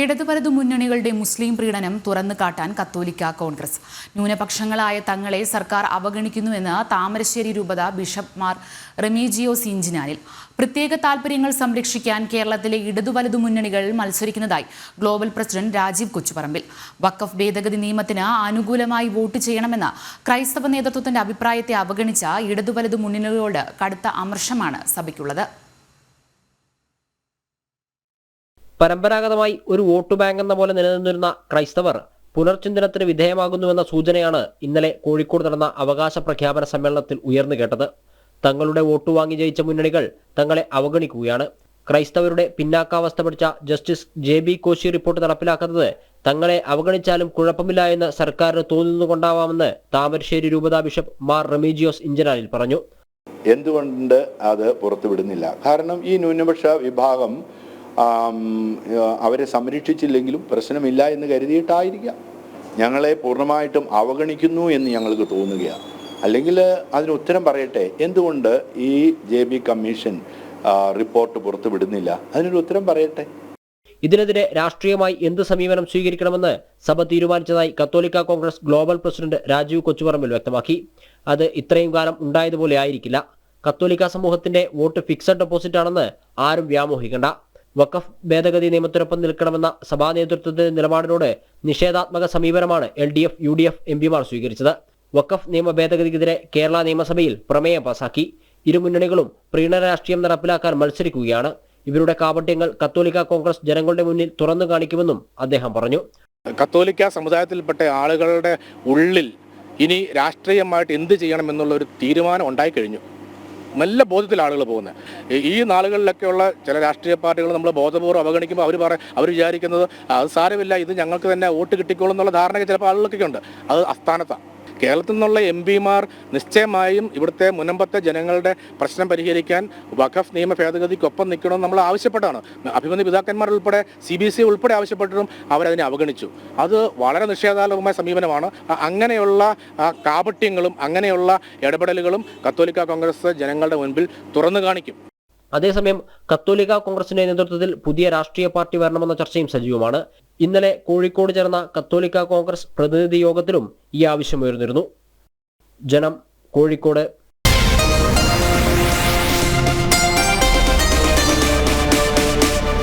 ഇടതുവലതു മുന്നണികളുടെ മുസ്ലിം പ്രീണനം തുറന്നു കാട്ടാൻ കത്തോലിക്ക കോൺഗ്രസ്. ന്യൂനപക്ഷങ്ങളായ തങ്ങളെ സർക്കാർ അവഗണിക്കുന്നുവെന്ന് താമരശ്ശേരി രൂപത ബിഷപ്പ് മാർ റെമീജിയോ സിഞ്ചിനാനിൽ പ്രത്യേക താൽപര്യങ്ങൾ സംരക്ഷിക്കാൻ കേരളത്തിലെ ഇടതുവലതു മുന്നണികൾ മത്സരിക്കുന്നതായി ഗ്ലോബൽ പ്രസിഡന്റ് രാജീവ് കൊച്ചുപറമ്പിൽ. വഖഫ് ഭേദഗതി നിയമത്തിന് അനുകൂലമായി വോട്ട് ചെയ്യണമെന്ന ക്രൈസ്തവ നേതൃത്വത്തിന്റെ അഭിപ്രായത്തെ അവഗണിച്ച ഇടതുവലതു മുന്നണികളോട് കടുത്ത അമർഷമാണ് സഭയ്ക്കുള്ളത്. പരമ്പരാഗതമായി ഒരു വോട്ട് ബാങ്ക് എന്ന പോലെ നിലനിന്നിരുന്ന ക്രൈസ്തവർ പുനർചിന്തനത്തിന് വിധേയമാകുന്നുവെന്ന സൂചനയാണ് ഇന്നലെ കോഴിക്കോട് നടന്ന അവകാശ പ്രഖ്യാപന സമ്മേളനത്തിൽ ഉയർന്നു കേട്ടത്. തങ്ങളുടെ വോട്ട് വാങ്ങി ജയിച്ച മുന്നണികൾ തങ്ങളെ അവഗണിക്കുകയാണ്. ക്രൈസ്തവരുടെ പിന്നാക്കാവസ്ഥ പഠിച്ച justice J B Koshy report നടപ്പിലാക്കുന്നത് തങ്ങളെ അവഗണിച്ചാലും കുഴപ്പമില്ല എന്ന് സർക്കാരിന് തോന്നുന്നുകൊണ്ടാവാമെന്ന് താമരശ്ശേരി രൂപതാ ബിഷപ്പ് മാർ റെമീജിയോസ് ഇഞ്ചനാലിൽ പറഞ്ഞു. എന്തുകൊണ്ട് അത് പുറത്തുവിടുന്നില്ല? കാരണം ഈ ന്യൂനപക്ഷ വിഭാഗം അവരെ സംരക്ഷിച്ചില്ലെങ്കിലും പ്രശ്നമില്ല എന്ന് കരുതിയിട്ടായിരിക്കാം. ഞങ്ങളെ പൂർണമായിട്ടും അവഗണിക്കുന്നു എന്ന് ഞങ്ങൾക്ക് തോന്നുകയാണ്. അല്ലെങ്കിൽ അതിന് ഉത്തരം പറയട്ടെ എന്തുകൊണ്ട് ഈ ജെ ബി കമ്മീഷൻ റിപ്പോർട്ട് പുറത്തുവിടുന്നില്ല? അതിനൊരു ഉത്തരം പറയട്ടെ. ഇതിനെതിരെ രാഷ്ട്രീയമായി എന്ത് സമീപനം സ്വീകരിക്കണമെന്ന് സഭ തീരുമാനിച്ചതായി കത്തോലിക്ക congress global president Rajeev Kochuparambil വ്യക്തമാക്കി. അത് ഇത്രയും കാലം ഉണ്ടായതുപോലെ ആയിരിക്കില്ല. കത്തോലിക്ക സമൂഹത്തിന്റെ വോട്ട് ഫിക്സഡ് ഡെപ്പോസിറ്റ് ആണെന്ന് ആരും വ്യാമോഹിക്കണ്ട. വഖഫ് ഭേദഗതി നിയമത്തിനൊപ്പം നിൽക്കണമെന്ന സഭാ നേതൃത്വത്തിന്റെ നിലപാടിനോട് നിഷേധാത്മക സമീപനമാണ് L D F U D F M പിമാർ സ്വീകരിച്ചത്. വഖഫ് നിയമ ഭേദഗതിക്കെതിരെ കേരള നിയമസഭയിൽ പ്രമേയം പാസാക്കി. ഇരുമുന്നണികളും പ്രീണ രാഷ്ട്രീയം നടപ്പിലാക്കാൻ മത്സരിക്കുകയാണ്. ഇവരുടെ കാപട്യങ്ങൾ കത്തോലിക്ക കോൺഗ്രസ് ജനങ്ങളുടെ മുന്നിൽ തുറന്നു കാണിക്കുമെന്നും അദ്ദേഹം പറഞ്ഞു. കത്തോലിക്ക സമുദായത്തിൽപ്പെട്ട ആളുകളുടെ ഉള്ളിൽ ഇനി രാഷ്ട്രീയമായിട്ട് എന്ത് ചെയ്യണമെന്നുള്ള ഒരു തീരുമാനം ഉണ്ടായിക്കഴിഞ്ഞു. നല്ല ബോധത്തിൽ ആളുകൾ പോകുന്നത്. ഈ നാളുകളിലൊക്കെയുള്ള ചില രാഷ്ട്രീയ പാർട്ടികൾ നമ്മൾ ബോധപൂർവം അവഗണിക്കുമ്പോൾ അവർ പറ അവർ വിചാരിക്കുന്നത് അത് സാരമില്ല ഇത് ഞങ്ങൾക്ക് തന്നെ വോട്ട് കിട്ടിക്കോളും എന്നുള്ള ധാരണയൊക്കെ ചിലപ്പോൾ ആളുകൾക്കൊക്കെ ഉണ്ട് അത് അസ്ഥാനത്താണ് കേരളത്തിൽ നിന്നുള്ള എം പിമാർ നിശ്ചയമായും ഇവിടുത്തെ മുനമ്പത്തെ ജനങ്ങളുടെ പ്രശ്നം പരിഹരിക്കാൻ വഖഫ് നിയമ ഭേദഗതിക്കൊപ്പം നിൽക്കണമെന്ന് നമ്മൾ ആവശ്യപ്പെട്ടാണ്. അഭിമന്യ പിതാക്കന്മാർ ഉൾപ്പെടെ സി ബി സി ഉൾപ്പെടെ ആവശ്യപ്പെട്ടിട്ടും അവരതിനെ അവഗണിച്ചു. അത് വളരെ നിഷേധാത്മകമായ സമീപനമാണ്. അങ്ങനെയുള്ള കാപട്യങ്ങളും അങ്ങനെയുള്ള ഇടപെടലുകളും കത്തോലിക്ക കോൺഗ്രസ് ജനങ്ങളുടെ മുൻപിൽ തുറന്നു കാണിക്കും. അതേസമയം കത്തോലിക്ക കോൺഗ്രസിന്റെ നേതൃത്വത്തിൽ പുതിയ രാഷ്ട്രീയ പാർട്ടി വരണമെന്ന ചർച്ചയും സജീവമാണ്. ഇന്നലെ കോഴിക്കോട് ചേർന്ന കത്തോലിക്ക കോൺഗ്രസ് പ്രതിനിധി യോഗത്തിലും ഈ ആവശ്യം ഉയർന്നിരുന്നു. ജനം കോഴിക്കോട്